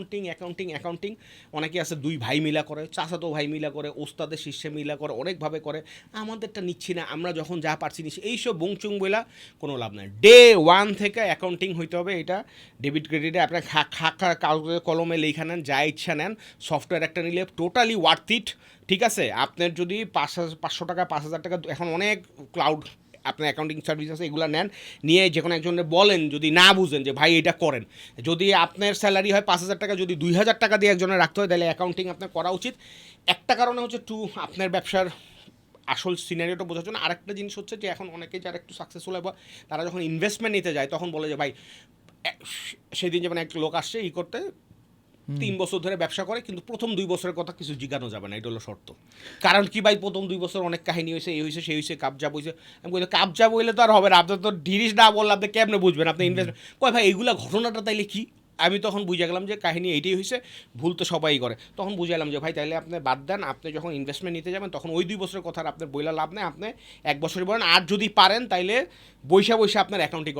Accounting accounting accounting অনেকে আছে দুই ভাই মিলা করে, চাচাতো ভাই মিলা করে, ওস্তাদের শিষ্যে মিলা করে, অনেকভাবে করে। আমাদেরটা নিচ্ছি না, আমরা যখন যা পারছি নিচ্ছি। এইসব বংচুং বেলা কোনো লাভ নাই। ডে ওয়ান থেকে অ্যাকাউন্টিং হইতে হবে এটা। ডেবিট ক্রেডিটে আপনার খা খা কাগজে কলমে লেখা নেন, যা ইচ্ছা নেন। সফটওয়্যার একটা নিলে টোটালি ওয়ার্থ ইট ঠিক আছে? আপনার যদি পাঁচ পাঁচশো টাকা, পাঁচ হাজার টাকা, এখন অনেক ক্লাউড আপনার অ্যাকাউন্টিং সার্ভিস আছে, এগুলো নেন। নিয়ে যে কোনো একজনের বলেন, যদি না বুঝেন যে, ভাই, এটা করেন। যদি আপনার স্যালারি হয় পাঁচ হাজার টাকা, যদি দুই হাজার টাকা দিয়ে একজনের রাখতে হয়, তাহলে অ্যাকাউন্টিং আপনার করা উচিত। একটা কারণে হচ্ছে টু আপনার ব্যবসার আসল সিনারিওটা বোঝার জন্য আরেকটা জিনিস হচ্ছে যে, এখন অনেকে যারা একটু সাকসেসফুল হয় তারা যখন ইনভেস্টমেন্ট নিতে যায়, তখন বলে যে, ভাই সেদিন যেমন এক লোক আসছে ই করতে তিন বছর ধরে ব্যবসা করে কিন্তু প্রথম দুই বছরের কথা কিছু জিজ্ঞানো যাবে না এটা হলো শর্ত। কারণ কি ভাই প্রথম দুই বছর অনেক কাহিনী হয়েছে এই হয়েছে সেই হয়েছে কাবজাব হয়েছে। আমি বলি কাবজাব হইলে তো আর হবে না আপনার তো ডিরিস না বললে আপনি কেমনে বুঝবেন? আপনি ইনভেস্ট কয় ভাই এইগুলা ঘটনাটা তাইলে কি? আমি তখন বুঝে গেলাম যে কাহিনী এইটাই হয়েছে ভুল তো সবাই করে। তখন বুঝে গেলাম যে ভাই তাইলে আপনি বাদ দেন আপনি যখন ইনভেস্টমেন্ট নিতে যাবেন তখন ওই দুই বছরের কথা আপনার বইলা লাভ নেই আপনি এক বছরই বলেন আর যদি পারেন তাইলে বৈশা বৈশা আপনার অ্যাকাউন্টিং করেন